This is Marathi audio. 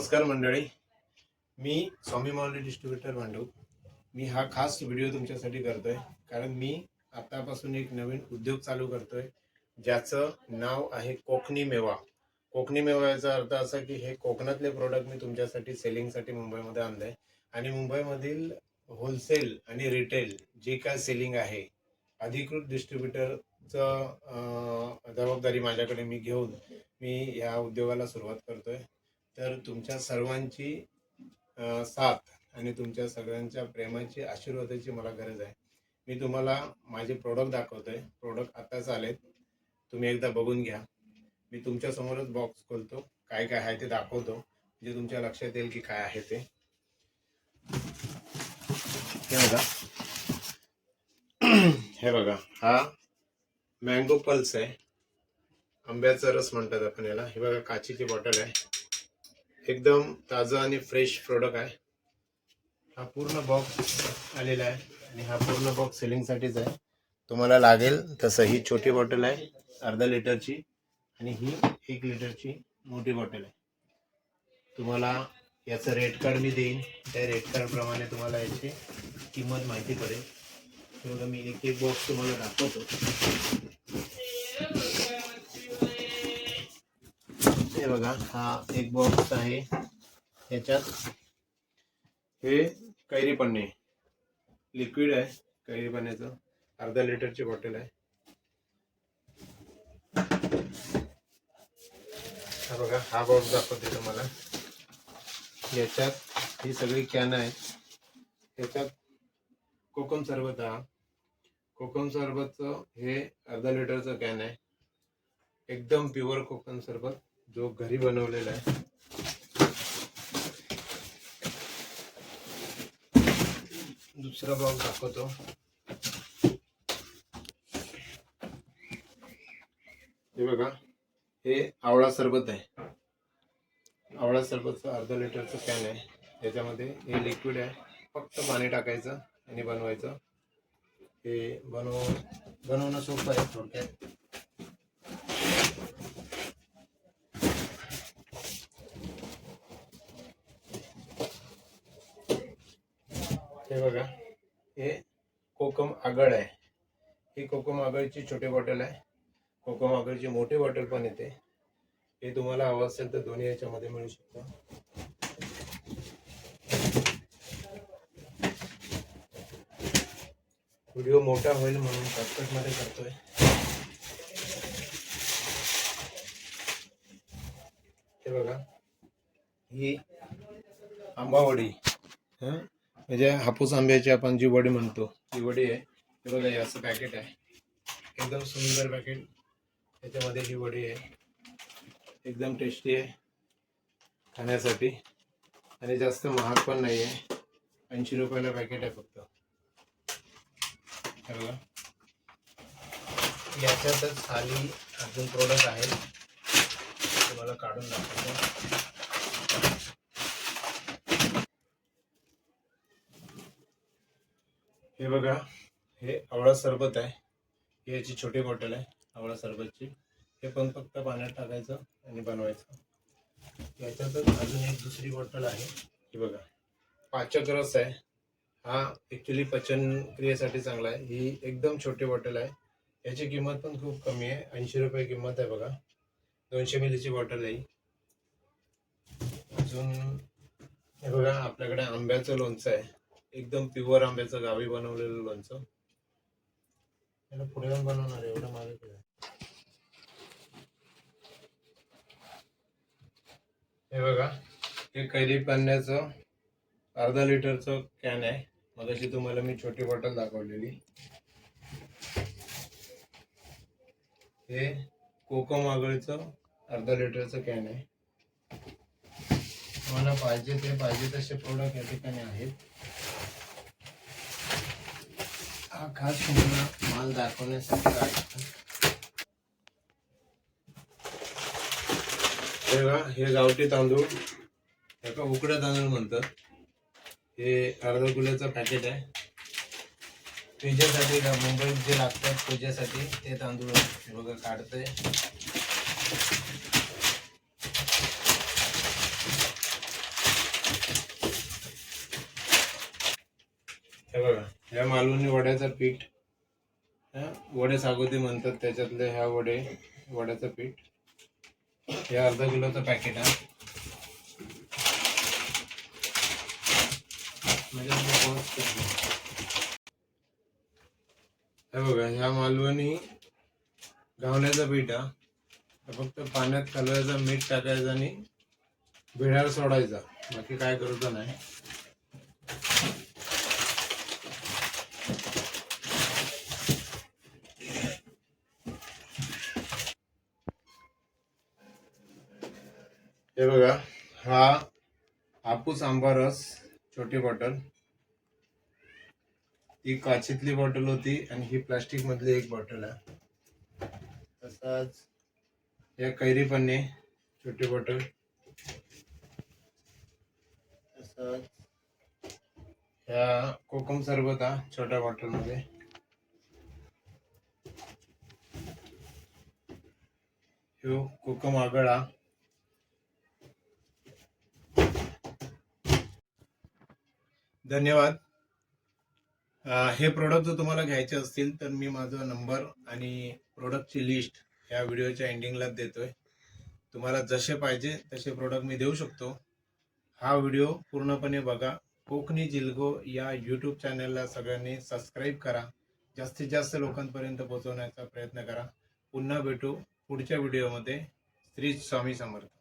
नमस्कार मंडळी. मी स्वामी माऊली डिस्ट्रीब्युटर मांडू मी हा खास व्हिडिओ तुमच्यासाठी करतोय. कारण मी आतापासून एक नवीन उद्योग चालू करतोय ज्याचं नाव आहे कोकणी मेवा. कोकणी मेवा याचा अर्थ असा की हे कोकणातले प्रोडक्ट मी तुमच्यासाठी सेलिंगसाठी मुंबईमध्ये आणलंय. आणि मुंबईमधील होलसेल आणि रिटेल जे काय सेलिंग आहे अधिकृत डिस्ट्रीब्युटरचं जबाबदारी माझ्याकडे मी घेऊन मी या उद्योगाला सुरुवात करतोय. तर तुमच्या सर्वांची साथ आणि तुमच्या सगळ्यांच्या प्रेमाची आशीर्वादाची मला गरज आहे. मी तुम्हाला माझे प्रोडक्ट दाखवतोय. प्रोडक्ट आताच आलेत. तुम्ही एकदा बघून घ्या. मी तुमच्या समोरच बॉक्स खोलतो. काय काय आहे ते दाखवतो. म्हणजे तुमच्या लक्षात येईल की काय आहे ते. हे बघा. हे बघा. हा मँगो पल्स आहे. आंब्याचा रस म्हणतात आपण याला. हे बघा काचीची बॉटल आहे. एकदम ताजं आणि फ्रेश प्रोडक्ट आहे. हा पूर्ण बॉक्स आलेला आहे आणि हा पूर्ण बॉक्स सेलिंगसाठीच आहे. तुम्हाला लागेल तसं ही छोटी बॉटल आहे अर्धा लिटरची आणि ही एक लिटरची मोठी बॉटल आहे. तुम्हाला याचं रेट कार्ड मी देईन. त्या रेट कार्डप्रमाणे तुम्हाला याची किंमत माहिती पडेल. तेवढं मी एक एक बॉक्स तुम्हाला दाखवतो. बघा हा एक बॉक्स आहे. याच्यात हे कैरी पन्ने. लिक्विड आहे कैरी पन्नेचं. अर्धा लिटरची बॉटल आहे. हा बघा हा बॉक्स दाखवते तुम्हाला. याच्यात ही सगळी कॅन आहेत. याच्यात कोकम सरबत हा. कोकम सरबतचं हे अर्धा लिटरचं कॅन आहे. एकदम प्युअर कोकम सरबत. जो घरी बनवलेला आहे. दुसरा बॉक्स दाखवतो. हे बघा हे आवळा सरबत आहे. आवळा सरबतचं अर्धा लिटरचं कॅन आहे. त्याच्यामध्ये हे लिक्विड आहे. फक्त पाणी टाकायचं आणि बनवायचं. हे बनव बनवणं सोपं आहे थोडक्यात. हे बघा हे कोकम आगळ आहे. ही कोकम आगळची छोटी बॉटल आहे. कोकम आगळची मोठी बॉटल पण येते. हे तुम्हाला हवं असेल तर दोन्ही याच्यामध्ये मिळू शकतं. व्हिडिओ मोठा होईल म्हणून शॉर्टकट करतोय. हे बघा ही आंबावडी. हं? म्हणजे हापूस आंब्याची आपण जी वडी म्हणतो ती वडी आहे हे बघा हे असं पॅकेट आहे. एकदम सुंदर पॅकेट त्याच्यामध्ये ही वडी आहे. एकदम टेस्टी आहे. खाण्यासाठी. आणि जास्त महाग पण नाही आहे ऐंशी रुपयाला पॅकेट आहे फक्त. हे बघा. याच्यातच खाली अजून प्रोडक्ट आहेत. तुम्हाला काढून दाखवतो. हे बघा हे आवळा सरबत आहे. ही याची छोटी बॉटल आहे आवळा सरबतची. हे पण फक्त पाण्यात टाकायचं आणि बनवायचं. याच्यातच अजून एक दुसरी बॉटल आहे. ही बघा पाचक रस आहे. हा ॲक्च्युली पचन क्रियेसाठी चांगला आहे. ही एकदम छोटी बॉटल आहे. याची किंमत पण खूप कमी आहे. ऐंशी रुपये किंमत आहे बघा. दोनशे मिलीची बॉटल आहे अजून हे बघा आपल्याकडे आंब्याचं लोणचं आहे. एकदम प्युअर आंब्याचं गावी बनवलेलं लोणचं. पुढे जाऊन बनवणार एवढं आहे. हे बघा हे कैरी पाण्याचं अर्धा लिटरचं कॅन आहे. मगाशी तुम्हाला मी छोटी बॉटल दाखवलेली. हे कोकम आगळचं अर्धा लिटरचं कॅन आहे. तुम्हाला पाहिजे ते पाहिजे तसे प्रोडक्ट या ठिकाणी आहेत. हा खास तुम्हाला माल दाखवण्यासाठी वाटत हे बघा हे गावठी तांदूळ याका उकड्या तांदूळ म्हणतात. हे अर्धा किलोचं पॅकेट आहे. पूजेसाठी मुंबईत जे लागतात पूजेसाठी ते तांदूळ बघा काढतंय. ह्या मालवणी वड्याचं पीठ ह्या वडे सागोती म्हणतात त्याच्यातले ह्या वडे वड्याचं पीठ. हे अर्धा किलोचं पॅकेट आहे. म्हणजे हे बघा ह्या मालवणी गावण्याचं पीठ हा फक्त पाण्यात कालवायचा मीठ टाकायचं आणि भिडायला सोडायचा. बाकी काय करूचं नाही. हे बघा हा हापूस आंबा रस छोटी बॉटल. ती काचेतली बॉटल होती आणि ही प्लास्टिक मधली एक बॉटल आहे. तसाच या कैरी पन्ने छोटी बॉटल. तसाच ह्या कोकम सरबत हा छोट्या बॉटलमध्ये ह्यो कोकम आगळा. धन्यवाद. हे प्रोडक्ट जर तुम्हाला घ्यायचे असतील तर मी माझा नंबर आणि प्रोडक्टची लिस्ट या व्हिडिओच्या एंडिंगला देतोय. तुम्हाला जसे पाहिजे तसे प्रोडक्ट मी देऊ शकतो. हा व्हिडिओ पूर्णपणे बघा. कोकणी जिल्गो या यूट्यूब चॅनलला सगळ्यांनी सबस्क्राईब करा. जास्तीत जास्त लोकांपर्यंत पोहोचवण्याचा प्रयत्न करा. पुन्हा भेटू पुढच्या व्हिडिओमध्ये श्री स्वामी समर्थ.